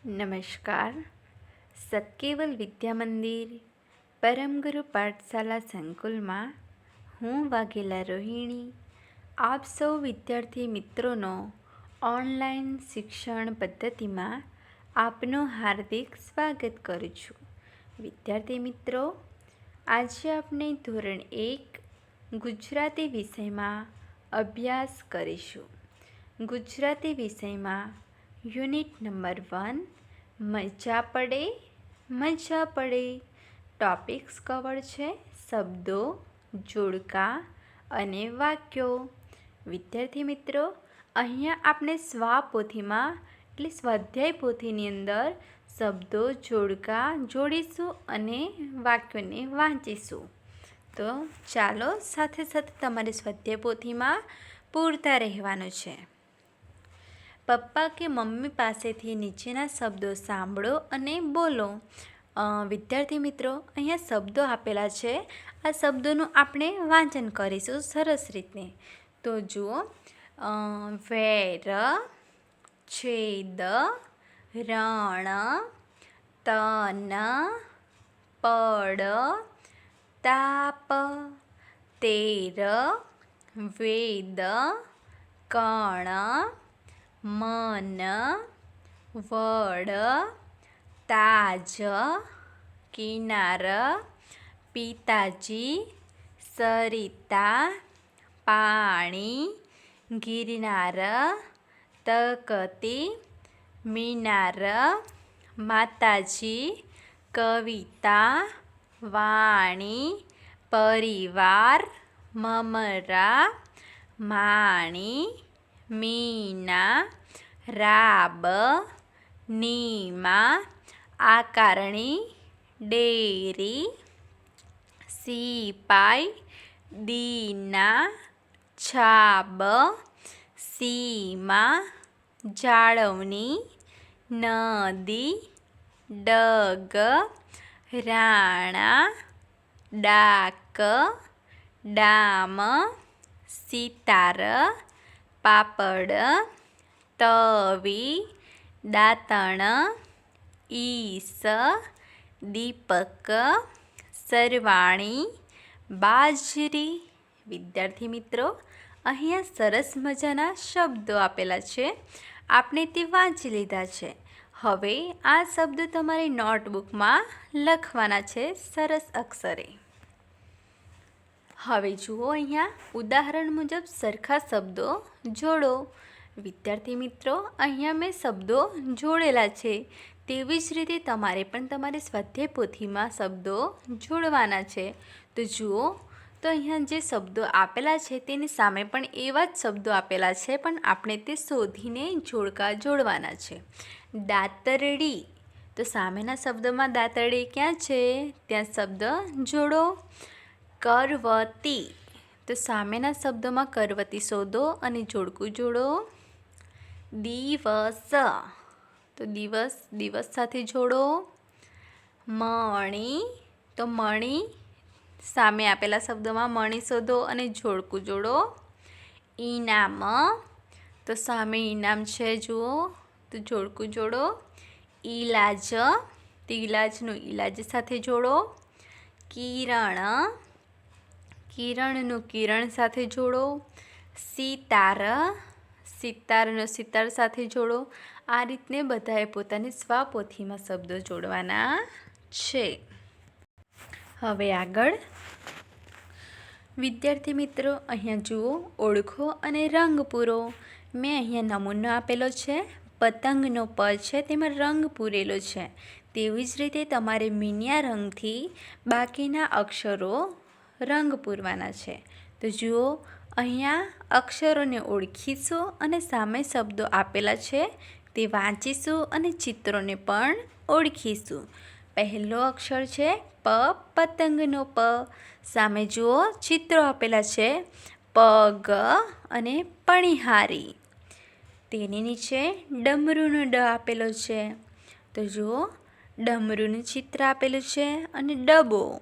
નમસ્કાર સત્કેવલ વિદ્યા મંદિર પરમગુરુ પાઠશાલા સંકુલમાં હું વાઘેલા રોહિણી આપ સૌ વિદ્યાર્થી મિત્રોનો ઓનલાઈન શિક્ષણ પદ્ધતિમાં આપનું હાર્દિક સ્વાગત કરું છું વિદ્યાર્થી મિત્રો આજે આપણે ધોરણ એક ગુજરાતી વિષયમાં અભ્યાસ કરીશું ગુજરાતી વિષયમાં યુનિટ નંબર વન, મજા પડે મજા પડે. ટોપિક્સ કવર છે શબ્દો, જોડકા અને વાક્યો. વિદ્યાર્થી મિત્રો, અહીંયા આપણે સ્વા પોથીમાં એટલે સ્વાધ્યાય પોથીની અંદર શબ્દો, જોડકા જોડીશું અને વાક્યોને વાંચીશું. તો ચાલો સાથે સાથે તમારી સ્વાધ્યાય પોથીમાં પૂરતા રહેવાનું છે. પપ્પા કે મમ્મી પાસેથી નીચેના શબ્દો સાંભળો અને બોલો. વિદ્યાર્થી મિત્રો, અહીંયા શબ્દો આપેલા છે. આ શબ્દોનું આપણે વાંચન કરીશું સરસ રીતે તો જુઓ. વેર, છેદ, રણ, તન, પડ, તાપ, તેર, વેદ, કણ મન, વડ, તાજ, કિનાર, પિતાજી, સરિતા, પાણી, ગિરનાર તકતી મિનાર, માતાજી, કવિતા, વાણી, પરિવાર, મમરા, માણી મીના, રાબ, નીમા, આકારણી, ડેરી, સિપાઈ, દીના, છાબ, સીમા, જાળવણી, નદી, ડગ, રાણા, ડાક, ડામ, સિતાર પાપડ તવી દાંતણ ઈસ દીપક સરવાણી બાજરી વિદ્યાર્થી મિત્રો અહીંયા સરસ મજાના શબ્દો આપેલા છે. આપણે તે વાંચી લીધા છે. હવે આ શબ્દો તમારી નોટબુકમાં લખવાના છે સરસ અક્ષરે. હવે જુઓ અહીંયા, ઉદાહરણ મુજબ સરખા શબ્દો જોડો. વિદ્યાર્થી મિત્રો, અહીંયા મેં શબ્દો જોડેલા છે. તેવી જ રીતે તમારે પણ તમારી સ્વાધ્યાય પોથીમાં શબ્દો જોડવાના છે. તો જુઓ, તો અહીંયા જે શબ્દો આપેલા છે તેની સામે પણ એવા જ શબ્દો આપેલા છે, પણ આપણે તે શોધીને જોડકા જોડવાના છે. દાંતરડી. તો સામેના શબ્દમાં દાંતરડી ક્યાં છે? ત્યાં શબ્દ જોડો. કરવતી. તો સામેના શબ્દમાં કરવતી શોધો અને જોડકું જોડો. દિવસ. તો દિવસ દિવસ સાથે જોડો. મણી. તો મણી, સામે આપેલા શબ્દમાં મણી શોધો અને જોડકું જોડો. ઈનામ. તો સામે ઈનામ છે જુઓ, તો જોડકું જોડો. ઈલાજ. તો ઈલાજનું ઈલાજ સાથે જોડો. કિરણ. કિરણનું કિરણ સાથે જોડો. સિતાર, સિતારનો સિતાર સાથે જોડો. આ રીતને બધાએ પોતાની સ્વાપોથીમાં શબ્દો જોડવાના છે. હવે આગળ. વિદ્યાર્થી મિત્રો, અહીંયા જુઓ, ઓળખો અને રંગ પૂરો. મેં અહીંયા નમૂનો આપેલો છે, પતંગનો પ છે, તેમાં રંગ પૂરેલો છે. તેવી જ રીતે તમારે મીનિયા રંગથી બાકીના અક્ષરો રંગ પૂરવાના છે. તો જુઓ, અહીંયા અક્ષરોને ઓળખીશું અને સામે શબ્દો આપેલા છે. તે વાંચીશું અને ચિત્રોને પણ ઓળખીશું. પહેલો અક્ષર છે પ, પતંગનો પ. સામે જુઓ, ચિત્રો આપેલા છે પગ અને પણિહારી. તેની નીચે ડમરૂનો ડ આપેલો છે. તો જુઓ, ડમરૂનું ચિત્ર આપેલું છે અને ડબો.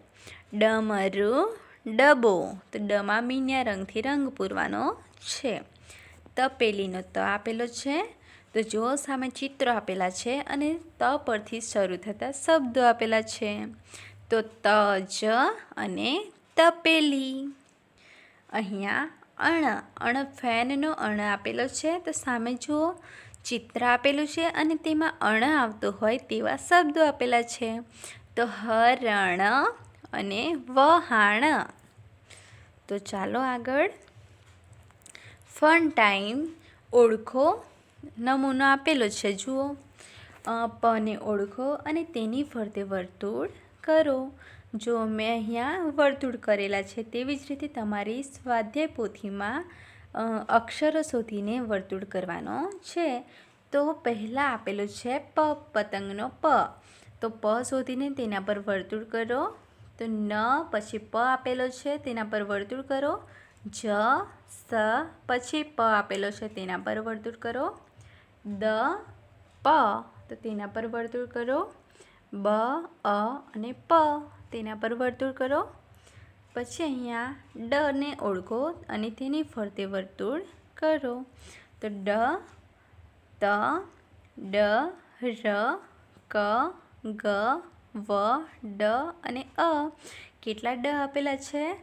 ડમરું ડબો. તો ડમાં મીન્યા રંગથી રંગ પૂરવાનો છે. તપેલીનો ત આપેલો છે. તો જો સામે ચિત્રો આપેલા છે અને ત પરથી શરૂ થતા શબ્દો આપેલા છે. તો ત, જ અને તપેલી. અહીંયા અણ અણ ફેનનો અણ આપેલો છે. તો સામે જુઓ, ચિત્ર આપેલું છે અને તેમાં અણ આવતો હોય તેવા શબ્દો આપેલા છે. તો હરણ અને વહાણ. તો ચાલો આગળ. ફન ટાઈમ, ઓળખો. નમૂનો આપેલો છે, જુઓ. પને ઓળખો અને તેની ફરતે વર્તુળ કરો. જો મેં અહીંયા વર્તુળ કરેલા છે, તેવી જ રીતે તમારી સ્વાધ્યાય પોથીમાં અક્ષરો શોધીને વર્તુળ કરવાનો છે. તો પહેલાં આપેલું છે, પ, પતંગનો પ. તો પ શોધીને તેના પર વર્તુળ કરો. તો ન પછી પ આપેલો છે, તેના પર વર્તુળ કરો. જ, સ, પછી પ આપેલો છે, તેના પર વર્તુળ કરો. દ, પ, તો તેના પર વર્તુળ કરો. બ, અ અને પ, તેના પર વર્તુળ કરો. પછી અહીંયા ડ ને ઓળખો અને તેની ફરતે વર્તુળ કરો. તો ડ, ત, ડ, ર, ક, ગ વ, ડ અને અ. કેટલા ડ આપેલા છે?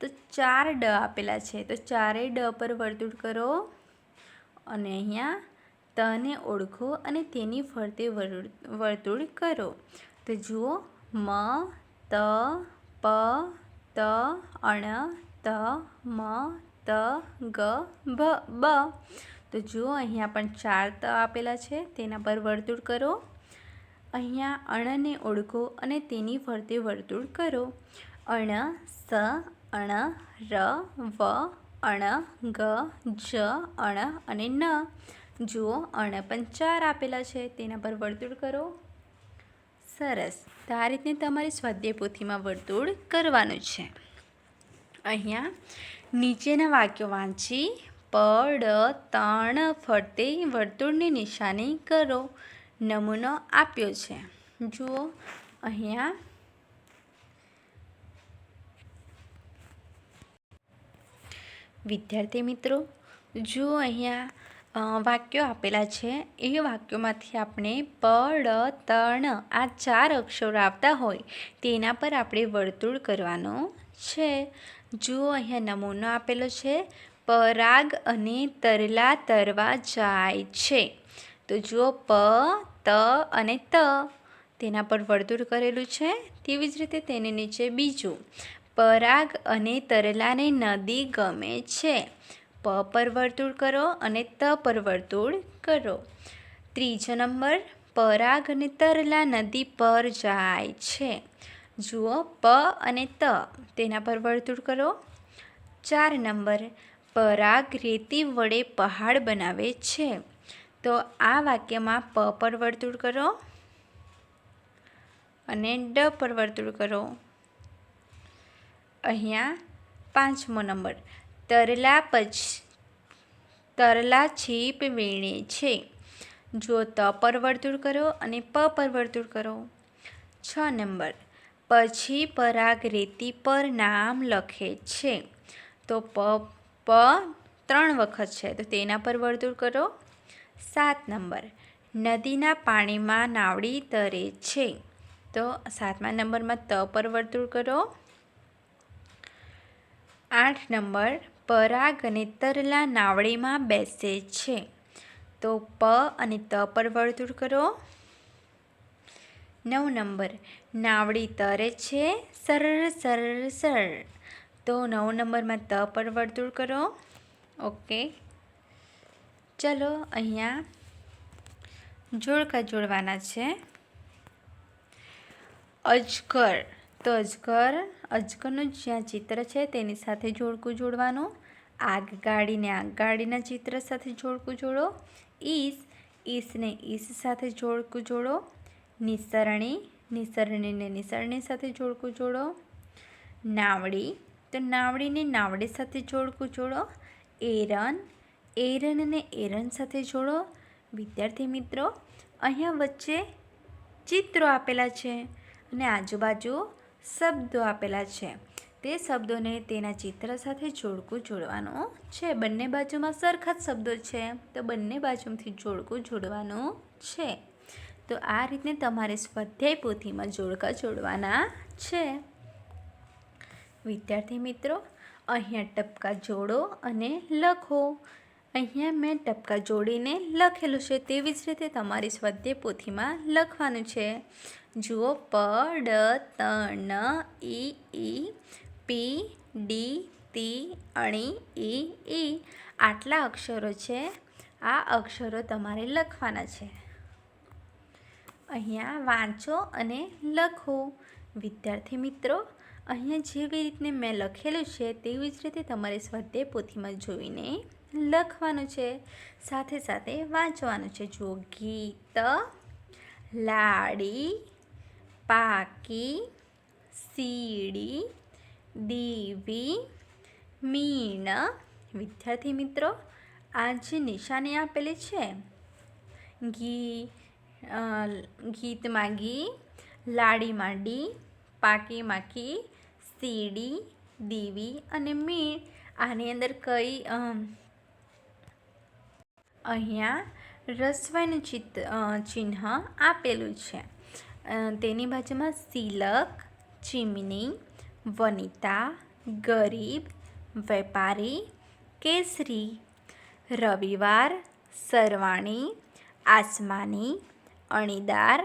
તો ચાર ડ આપેલા છે. તો ચારેય ડ પર વર્તુળ કરો અને અહીંયા તને ઓળખો અને તેની ફરતે વરુ- વર્તુળ કરો. તો જુઓ, મ, ત, પ, ત, અણ, ત, મ, ત, ગ ભ બ. તો જુઓ, અહીંયા પણ ચાર ત આપેલા છે. તેના પર વર્તુળ કરો. અહીંયા અણને ઓળખો અને તેની ફરતે વર્તુળ કરો. અણ, સ, અણ, ર, વ, અણ, ગ, જ, અણ અને ન. જુઓ, અણ પણ ચાર આપેલા છે. તેના પર વર્તુળ કરો. સરસ. તો આ રીતને તમારી સ્વાધ્યાય પોથીમાં વર્તુળ કરવાનું છે. અહીંયા નીચેના વાક્યો વાંચી પડ તણ ફરતે વર્તુળની નિશાની કરો. નમૂનો આપ્યો છે. જુઓ અહીંયા. વિદ્યાર્થી મિત્રો, જુઓ અહીંયા વાક્યો આપેલા છે. એ વાક્યોમાંથી આપણે પડ તણ આ ચાર અક્ષરો આવતા હોય, તેના પર આપણે વર્તુળ કરવાનો છે. જુઓ અહીંયા નમૂનો આપેલો છે. પરાગ અને તરલા તરવા જાય છે. તો જુઓ પ, ત અને ત. તેના પર વર્તુળ કરેલું છે. તેવી જ રીતે તેની નીચે બીજું. પરાગ અને તરલાને નદી ગમે છે. પ પર વર્તુળ કરો અને ત પર વર્તુળ કરો. ત્રીજો નંબર, પરાગ અને તરલા નદી પર જાય છે. જુઓ પ અને ત. તેના પર વર્તુળ કરો. ચાર નંબર, પરાગ રેતી વડે પહાડ બનાવે છે. તો આ વાક્યમાં પ પર વર્તુળ કરો અને ડ પર વર્તુળ કરો. અહીંયા પાંચમો નંબર. તરલા પછ, તરલા છીપ વીણે છે. જો ત પર વર્તુળ કરો અને પ પર વર્તુળ કરો. છ નંબર. પછી પરાગ રેતી પર નામ લખે છે. તો પ પ ત્રણ વખત છે. તો તેના પર વર્તુળ કરો. સાત નંબર. નદીના પાણીમાં નાવડી તરે છે. તો સાતમા નંબરમાં ત પર વર્તુળ કરો. આઠ નંબર, પરાગ અને તરલા નાવડીમાં બેસે છે. તો પ અને ત પર વર્તુળ કરો. નવ નંબર, નાવડી તરે છે. સરળ સરળ સરળ. તો નવ નંબરમાં ત પર વર્તુળ કરો. ઓકે. ચલો અહીંયા જોડકા જોડવાના છે. અજગર. તો અજગર, અજગરનું જ્યાં ચિત્ર છે તેની સાથે જોડકું જોડવાનું. આગ ગાડીને આગ ગાડીના ચિત્ર સાથે જોડકું જોડો. ઈસ, ઈસને ઈસ સાથે જોડકું જોડો. નિસરણી, નિસરણીને નિસરણી સાથે જોડકું જોડો. નાવડી. તો નાવડીને નાવડી સાથે જોડકું જોડો. એરન એરનને એરન સાથે જોડો. વિદ્યાર્થી મિત્રો, અહીંયા વચ્ચે ચિત્રો આપેલા છે અને આજુબાજુ શબ્દો આપેલા છે. તે શબ્દોને તેના ચિત્ર સાથે જોડકું જોડવાનું છે. બંને બાજુમાં સરખા જ શબ્દો છે, તો બંને બાજુથી જોડકું જોડવાનું છે. તો આ રીતે તમારે સ્વાધ્યાય પોથીમાં જોડકા જોડવાના છે. વિદ્યાર્થી મિત્રો, અહીંયા ટપકા જોડો અને લખો. અહીંયા મેં ટપકા જોડીને લખેલું છે. તેવી જ રીતે તમારી સ્વાધ્યાય પોથીમાં લખવાનું છે. જુઓ, પ, ડ, ત ન ઈ ઈ પી, ડી, તી, અણી ઈ ઈ આટલા અક્ષરો છે. આ અક્ષરો તમારે લખવાના છે. અહીંયા વાંચો અને લખો. વિદ્યાર્થી મિત્રો, અહીંયા જેવી રીતને મેં લખેલું છે, તેવી જ રીતે તમારે સ્વાધ્યાય પોથીમાં જોઈને લખવાનું છે. સાથે સાથે વાંચવાનું છે. જો ગીત, લાડી, પાકી, સીડી, દીવી, મીણ. વિદ્યાર્થી મિત્રો આ જે નિશાની આપેલી છે. ઘી ગીતમાં ઘી લાડીમાં ડી પાકીમાં કી સીડી, દીવી અને મીણ. આની અંદર કઈ અહીંયા રસવાઈનું ચિત્ત ચિહ્ન આપેલું છે. તેની બાજુમાં સિલક, ચીમની, વનિતા, ગરીબ, વેપારી, કેસરી, રવિવાર, સરવાણી, આસમાની, અણીદાર,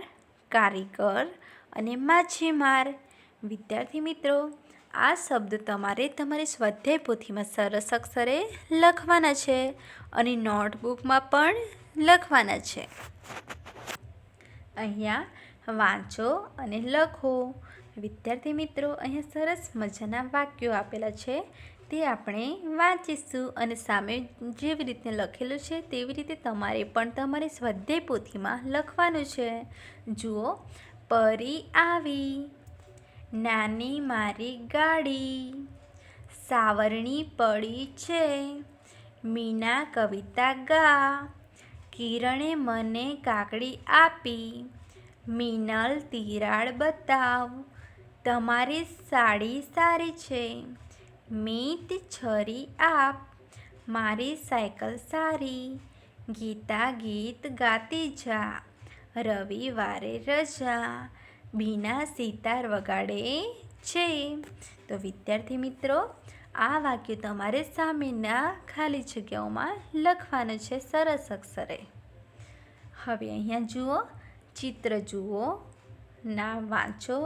કારીગર અને માછીમાર. વિદ્યાર્થી મિત્રો આ શબ્દ તમારે તમારી સ્વાધ્યાય પોથીમાં સરસ અક્ષરે લખવાના છે અને નોટબુકમાં પણ લખવાના છે. અહીંયા વાંચો અને લખો. વિદ્યાર્થી મિત્રો, અહીંયા સરસ મજાના વાક્યો આપેલા છે. તે આપણે વાંચીશું અને સામે જેવી રીતે લખેલું છે, તેવી રીતે તમારે પણ તમારી સ્વાધ્યાય પોથીમાં લખવાનું છે. જુઓ, પરી આવી નાની મારી ગાડી. સાવરણી પડી છે. મીના કવિતા ગા. કિરણે મને કાકડી આપી. મિનલ તિરાડ બતાવ. તમારી સાડી સારી છે. મીત છરી આપ. મારી સાયકલ સારી. ગીતા ગીત ગાતી જા. રવિવારે રજા. ભીના સિતાર વગાડે છે. તો વિદ્યાર્થી મિત્રો, આ વાક્ય તમારે સામેના ખાલી જગ્યાઓમાં લખવાનું છે સરસ અક્ષરે. હવે અહીંયા જુઓ, ચિત્ર જુઓ, નામ વાંચો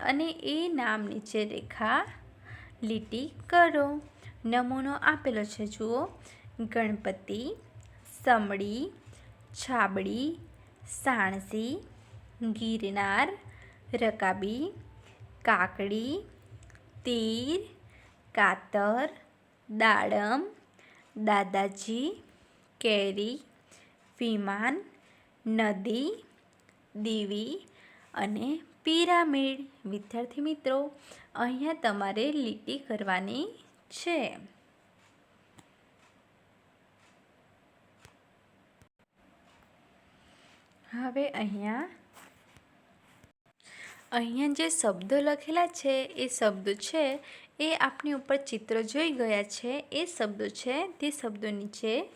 અને એ નામ નીચે રેખા લીટી કરો. નમૂનો આપેલો છે, જુઓ. ગણપતિ, સમડી, છાબડી, સાણસી, ગિરનાર રકાબી, કાકડી, તીર, કાતર, દાડમ, દાદાજી, કેરી, વિમાન, નદી, દીવી અને પિરામિડ. વિદ્યાર્થી મિત્રો, અહીંયા તમારે લીટી કરવાની છે. હવે અહીંયા અહીંયા જે શબ્દો લખેલા છે, એ શબ્દો છે, એ આપણી ઉપર ચિત્ર જોઈ ગયા છે, એ શબ્દો છે, તે શબ્દો નીચે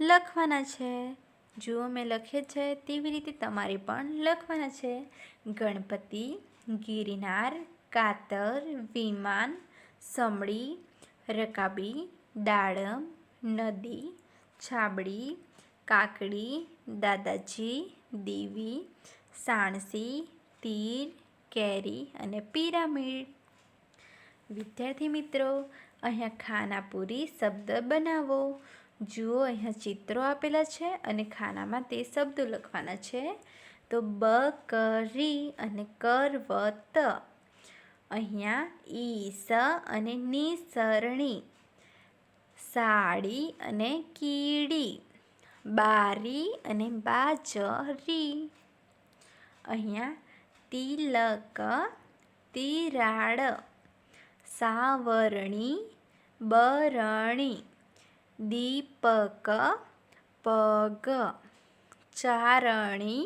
લખવાના છે. જુઓ મેં લખે છે, તેવી રીતે તમારે પણ લખવાના છે. ગણપતિ, ગિરનાર, કાતર, વિમાન, સમડી, રકાબી, દાડમ, નદી, છાબડી, કાકડી, દાદાજી, દેવી, સાણસી, તીર કેરી અને પિરામિડ. વિદ્યાર્થી મિત્રો, અહીંયા ખાનાપુરી શબ્દ બનાવો. જુઓ, અહીંયા ચિત્રો આપેલા છે અને ખાનામાં તે શબ્દો લખવાના છે. તો બ કરી અને કરવત. અહીંયા ઈસ અને નિસરણી. સાડી અને કીડી. બારી અને બાજરી. અહીંયા તિલક, તિરાડ, સાવરણી, બરણી, દીપક, પગ, ચારણી,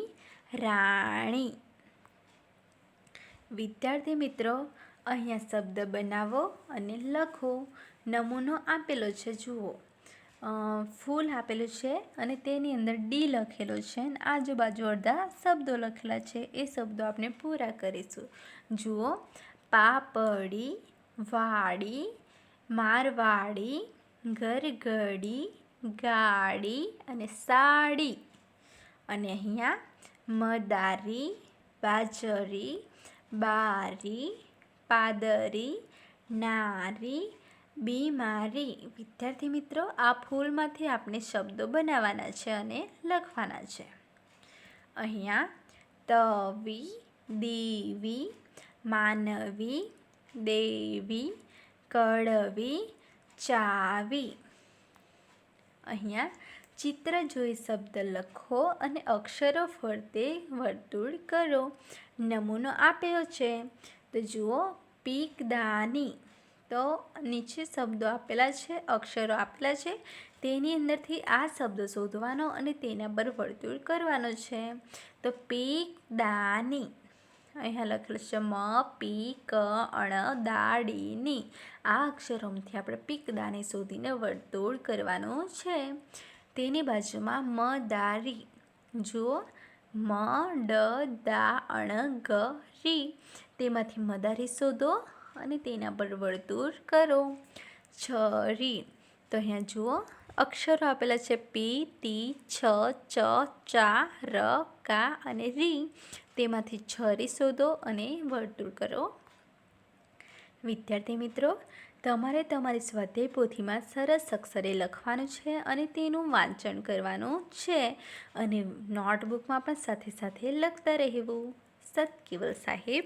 રાણી. વિદ્યાર્થી મિત્રો, અહીંયા શબ્દ બનાવો અને લખો. નમૂનો આપેલો છે, જુઓ. ફૂલ આપેલું છે અને તેની અંદર ડી લખેલો છે અને આજુબાજુ અડધા શબ્દો લખેલા છે. એ શબ્દો આપણે પૂરા કરીશું. જુઓ. પાપડી, વાડી, મારવાડી, ઘરઘડી, ગાડી અને સાડી. અને અહીંયા મદારી, બાજરી, બારી, પાદરી, નારી બીમારી વિદ્યાર્થી મિત્રો, આ ફૂલમાંથી આપણે શબ્દો બનાવવાના છે અને લખવાના છે. અહીંયા, તવી, દેવી, માનવી, દેવી, કડવી, ચાવી. અહીંયા, ચિત્ર જોઈ શબ્દ લખો અને અક્ષરો ફરતે વર્તુળ કરો. નમૂનો આપ્યો છે. તો જુઓ પીકદાની તો નીચે શબ્દો આપેલા છે, અક્ષરો આપેલા છે. તેની અંદરથી આ શબ્દ શોધવાનો અને તેના પર વર્તુળ કરવાનો છે. તો પીક દાની. અહીંયા લખેલું છે, મ પી ક અણ, દાડીની. આ અક્ષરોમાંથી આપણે પીકદાની શોધીને વર્તુળ કરવાનું છે. તેની બાજુમાં મ, દારી. જુઓ, મ, ડ, દા, અણ, ગ, રી. તેમાંથી મદારી શોધો. અને તેના પર વર્તુળ કરો. છરી તો અહીંયા જુઓ, અક્ષરો આપેલા છે પી ટી છ, ચ, ચા, ર, કા અને રી તેમાંથી છરી શોધો અને વર્તુળ કરો. વિદ્યાર્થી મિત્રો, તમારે તમારી સ્વાધ્યાય પોથીમાં સરસ અક્ષરે લખવાનું છે અને તેનું વાંચન કરવાનું છે અને નોટબુકમાં પણ સાથે સાથે લખતા રહેવું. સત કેવલ સાહેબ.